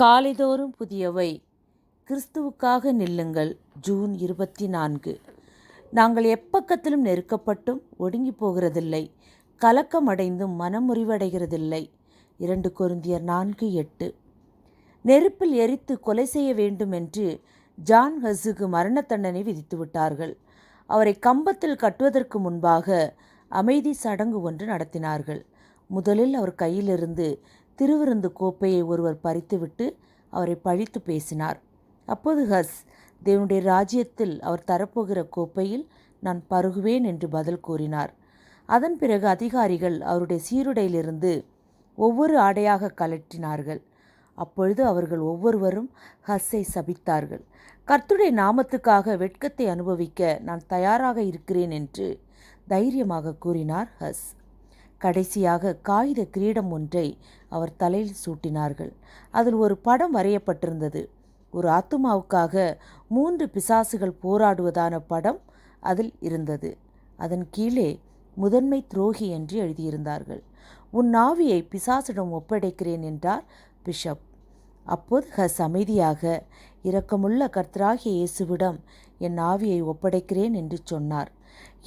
காலைதோறும் புதியவை. கிறிஸ்துவுக்காக நில்லுங்கள். ஜூன் இருபத்தி நான்கு நாங்கள் எப்பக்கத்திலும் நெருக்கப்பட்டும் ஒடுங்கி போகிறதில்லை. கலக்கமடைந்தும் மனம் முறிவடைகிறதில்லை. இரண்டு கொரிந்தியர் நான்கு எட்டு. நெருப்பில் எரித்து கொலை செய்ய வேண்டும் என்று ஜான் ஹஸுக்கு மரண தண்டனை விதித்து விட்டார்கள். அவரை கம்பத்தில் கட்டுவதற்கு முன்பாக அமைதி சடங்கு ஒன்று நடத்தினார்கள். முதலில் அவர் கையிலிருந்து திருவிருந்து கோப்பையை ஒருவர் பறித்துவிட்டு அவரை பழித்து பேசினார். அப்போது ஹஸ் தேவனுடைய ராஜ்யத்தில் அவர் தரப்போகிற கோப்பையில் நான் பருகுவேன் என்று பதில் கூறினார். அதன் பிறகு அதிகாரிகள் அவருடைய சீருடையிலிருந்து ஒவ்வொரு ஆடையாக கலற்றினார்கள் அப்பொழுது அவர்கள் ஒவ்வொருவரும் ஹஸ்ஸை சபித்தார்கள். கர்த்துடைய நாமத்துக்காக வெட்கத்தை அனுபவிக்க நான் தயாராக இருக்கிறேன் என்று தைரியமாக கூறினார் ஹஸ். கடைசியாக காகித கிரீடம் ஒன்றை அவர் தலையில் சூட்டினார்கள். அதில் ஒரு படம் வரையப்பட்டிருந்தது. ஒரு ஆத்துமாவுக்காக மூன்று பிசாசுகள் போராடுவதான படம் அதில் இருந்தது. அதன் கீழே முதன்மை துரோகி என்று எழுதியிருந்தார்கள். உன் நாவியை பிசாசிடம் ஒப்படைக்கிறேன் என்றார் பிஷப். அப்போது ஹஸ் அமைதியாக இரக்கமுள்ள கர்த்தராகிய இயேசுவிடம் என் ஆவியை ஒப்படைக்கிறேன் என்று சொன்னார்.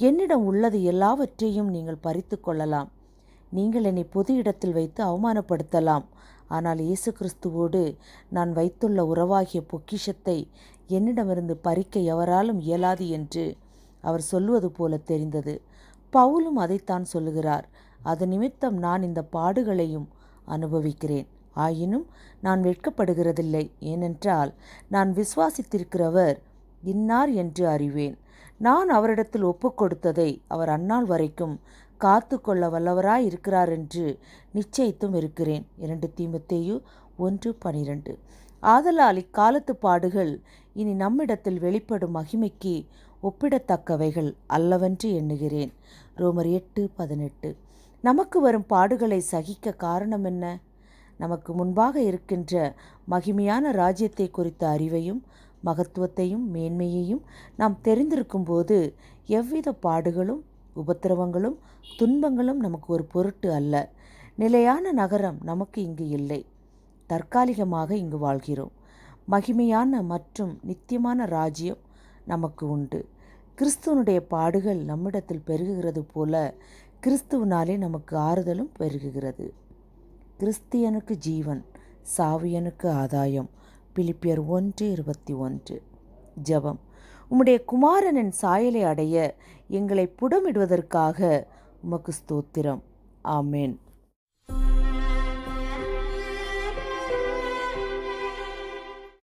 என்னிடம் உள்ளது எல்லாவற்றையும் நீங்கள் பறித்து கொள்ளலாம். நீங்கள் என்னை பொது இடத்தில் வைத்து அவமானப்படுத்தலாம். ஆனால் இயேசு கிறிஸ்துவோடு நான் வைத்துள்ள உறவாகிய பொக்கிஷத்தை என்னிடமிருந்து பறிக்க எவராலும் இயலாது என்று அவர் சொல்லுவது போல தெரிந்தது. பவுலும் அதைத்தான் சொல்லுகிறார். அது நிமித்தம் நான் இந்த பாடுகளையும் அனுபவிக்கிறேன். ஆயினும் நான் வெட்கப்படுகிறதில்லை. ஏனென்றால் நான் விசுவாசித்திருக்கிறவர் இன்னார் என்று அறிவேன். நான் அவரிடத்தில் ஒப்புக்கொடுத்ததை அவர் அந்நாள் வரைக்கும் காத்து கொள்ள வல்லவராய் இருக்கிறார் என்று நிச்சயித்தும் இருக்கிறேன். இரண்டு தீமத்தேயு ஒன்று பனிரெண்டு. ஆதலால் இக்காலத்து பாடுகள் இனி நம்மிடத்தில் வெளிப்படும் மகிமைக்கு ஒப்பிடத்தக்கவைகள் அல்லவென்று எண்ணுகிறேன். ரோமர் எட்டு பதினெட்டு. நமக்கு வரும் பாடுகளை சகிக்க காரணம் என்ன? நமக்கு முன்பாக இருக்கின்ற மகிமையான ராஜ்யத்தை குறித்த அறிவையும் மகத்துவத்தையும் மேன்மையையும் நாம் தெரிந்திருக்கும் போது எவ்வித பாடுகளும் உபத்திரவங்களும் துன்பங்களும் நமக்கு ஒரு பொருட்டு அல்ல. நிலையான நகரம் நமக்கு இங்கு இல்லை. தற்காலிகமாக இங்கு வாழ்கிறோம். மகிமையான மற்றும் நித்தியமான ராஜ்யம் நமக்கு உண்டு. கிறிஸ்துவனுடைய பாடுகள் நம்மிடத்தில் பெருகுகிறது போல கிறிஸ்துவனாலே நமக்கு ஆறுதலும் பெருகுகிறது. கிறிஸ்தியனுக்கு ஜீவன் சாவியனுக்கு ஆதாயம். பிலிப்பியர் ஒன்று இருபத்தி ஒன்று. ஜெபம். உம்முடைய குமாரனின் சாயலை அடைய எங்களை புடமிடுவதற்காக உமக்கு ஸ்தோத்திரம். ஆமேன்.